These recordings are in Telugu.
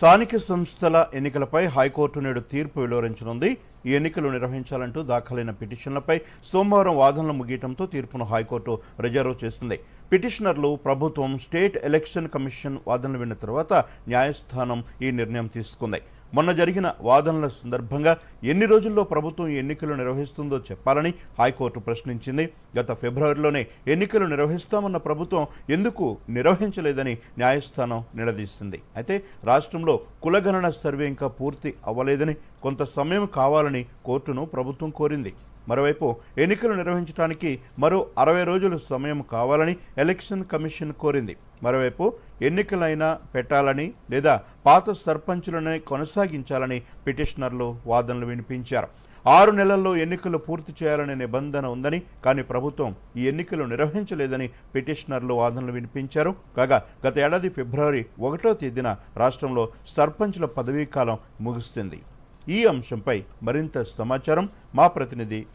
స్థానిక సంస్థల ఎన్నికలపై హైకోర్టు నేడు తీర్పు వెలువరించనుంది. ఈ ఎన్నికలు నిర్వహించాలంటూ దాఖలైన పిటిషన్లపై సోమవారం వాదనలు ముగియటంతో తీర్పును హైకోర్టు రిజర్వ్ చేసింది. పిటిషనర్లు ప్రభుత్వం స్టేట్ ఎలక్షన్ కమిషన్ వాదనలు విన్న తర్వాత న్యాయస్థానం ఈ నిర్ణయం తీసుకుంది. మొన్న జరిగిన వాదనల సందర్భంగా ఎన్ని రోజుల్లో ప్రభుత్వం ఎన్నికలు నిర్వహిస్తుందో చెప్పాలని హైకోర్టు ప్రశ్నించింది. గత ఫిబ్రవరిలోనే ఎన్నికలు నిర్వహిస్తామన్న ప్రభుత్వం ఎందుకు నిర్వహించలేదని న్యాయస్థానం నిలదీసింది. అయితే రాష్ట్రంలో కులగణన సర్వే ఇంకా పూర్తి అవ్వలేదని కొంత సమయం కావాలని కోర్టును ప్రభుత్వం కోరింది. మరోవైపు ఎన్నికలు నిర్వహించడానికి మరో అరవై రోజులు సమయం కావాలని ఎలక్షన్ కమిషన్ కోరింది. మరోవైపు ఎన్నికలైనా పెట్టాలని లేదా పాత సర్పంచులనే కొనసాగించాలని పిటిషనర్లు వాదనలు వినిపించారు. ఆరు నెలల్లో ఎన్నికలు పూర్తి చేయాలనే నిబంధన ఉందని కానీ ప్రభుత్వం ఈ ఎన్నికలు నిర్వహించలేదని పిటిషనర్లు వాదనలు వినిపించారు. కాగా గత ఏడాది ఫిబ్రవరి ఒకటో తేదీన రాష్ట్రంలో సర్పంచుల పదవీకాలం ముగుస్తుంది. ఈ అంశంపై మరింత సమాచారం మా ప్రతినిధి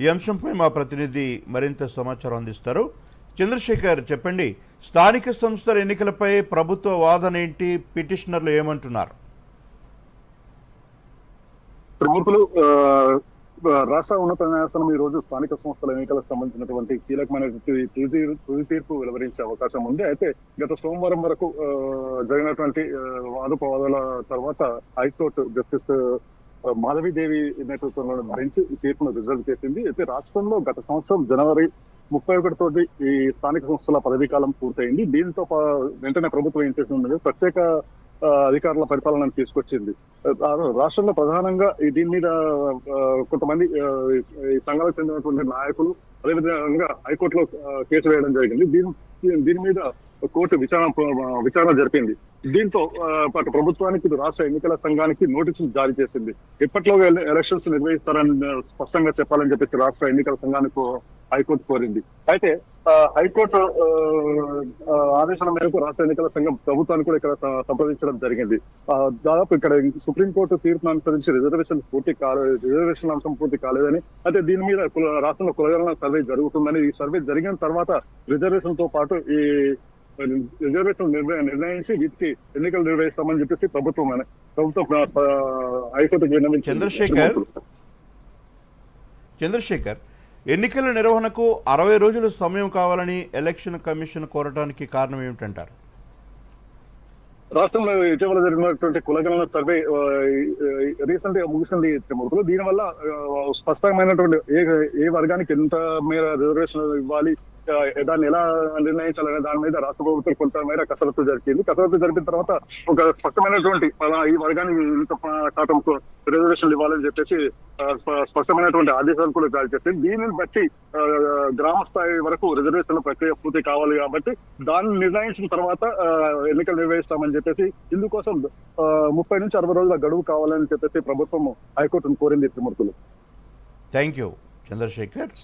ఈ అంశంపై మా ప్రతినిధి మరింత సమాచారం అందిస్తారు. చంద్రశేఖర్ చెప్పండి స్థానిక సంస్థల ఎన్నికలపై ప్రభుత్వ వాదన ఏంటి? పిటిషనర్లు ఏమంటున్నారు? ప్రముఖులు రాష్ట్ర ఉన్నత న్యాయస్థానం ఈ రోజు స్థానిక సంస్థల ఎన్నికలకు సంబంధించినటువంటి కీలకమైనటువంటి తుది తీర్పు- తుది తీర్పు వెలువరించే అవకాశం ఉంది. అయితే గత సోమవారం వరకు జరిగినటువంటి వాదోపవాదాల తర్వాత హైకోర్టు జస్టిస్ మాధవీదేవి నేతృత్వంలో బెంచ్ ఈ తీర్పును రిజర్వ్ చేసింది. అయితే రాష్ట్రంలో గత సంవత్సరం జనవరి ముప్పై ఒకటి తోటి ఈ స్థానిక సంస్థల పదవీ కాలం పూర్తయింది. దీంతో పా- వెంటనే ప్రభుత్వం ఏం చేసింది ప్రత్యేక అధికారుల పరిపాలనను తీసుకొచ్చింది. రాష్ట్రంలో ప్రధానంగా దీని మీద కొంతమంది ఈ సంఘాలకు చెందినటువంటి నాయకులు అదేవిధంగా హైకోర్టులో కేసు వేయడం జరిగింది. దీని దీని మీద కోర్టు విచారణ విచారణ జరిపింది. దీంతో పాటు అటు ప్రభుత్వానికి రాష్ట్ర ఎన్నికల సంఘానికి నోటీసులు జారీ చేసింది. ఎప్పట్లో ఎలక్షన్స్ నిర్వహిస్తారని స్పష్టంగా చెప్పాలని చెప్పేసి రాష్ట్ర ఎన్నికల సంఘానికి హైకోర్టు కోరింది. అయితే హైకోర్టు ఆదేశాల మేరకు రాష్ట్ర ఎన్నికల సంఘం ప్రభుత్వాన్ని కూడా ఇక్కడ సంప్రదించడం జరిగింది. దాదాపు ఇక్కడ సుప్రీంకోర్టు తీర్పును అనుసరించి రిజర్వేషన్ పూర్తి కాలేదు రిజర్వేషన్ అంశం పూర్తి కాలేదని అయితే దీని మీద రాష్ట్రంలో కులగణన సర్వే జరుగుతుందని ఈ సర్వే జరిగిన తర్వాత రిజర్వేషన్తో పాటు ఈ రిజర్వేషన్ నిర్ణయించి వీటికి ఎన్నికలు నిర్వహిస్తామని చెప్పేసి ప్రభుత్వం ప్రభుత్వం హైకోర్టు చంద్రశేఖర్. చంద్రశేఖర్ ఎన్నికల నిర్వహణకు అరవై రోజుల సమయం కావాలని ఎలక్షన్ కమిషన్ కోరటానికి కారణం ఏమిటంటారు? రాష్ట్రంలో ఇటీవల జరిగినటువంటి కులగణన సర్వే రీసెంట్గా ముగిసింది మూర్తులు దీనివల్ల స్పష్టమైనటువంటి ఏ ఏ వర్గానికి ఎంత మేర రిజర్వేషన్ ఇవ్వాలి దాన్ని ఎలా నిర్ణయించాలనే దాని మీద రాష్ట్ర ప్రభుత్వం కొంత మేర కసరత్తు జరిగింది కసరత్తు జరిపిన తర్వాత ఒక స్పష్టమైనటువంటి ఈ వర్గానికి ఇంత శాతం రిజర్వేషన్లు ఇవ్వాలని చెప్పేసి స్పష్టమైనటువంటి ఆదేశాలు కూడా జారీ చేసింది. దీనిని బట్టి గ్రామ స్థాయి వరకు రిజర్వేషన్ల ప్రక్రియ పూర్తి కావాలి కాబట్టి దాన్ని నిర్ణయించిన తర్వాత ఎన్నికలు నిర్వహిస్తామని చెప్పేసి ఇందుకోసం ముప్పై నుంచి అరవై రోజుల గడువు కావాలని చెప్పేసి ప్రభుత్వం హైకోర్టును కోరింది Trimurthulu thank you Chandrasekhar.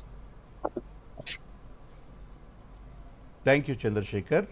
Thank you Chandrasekhar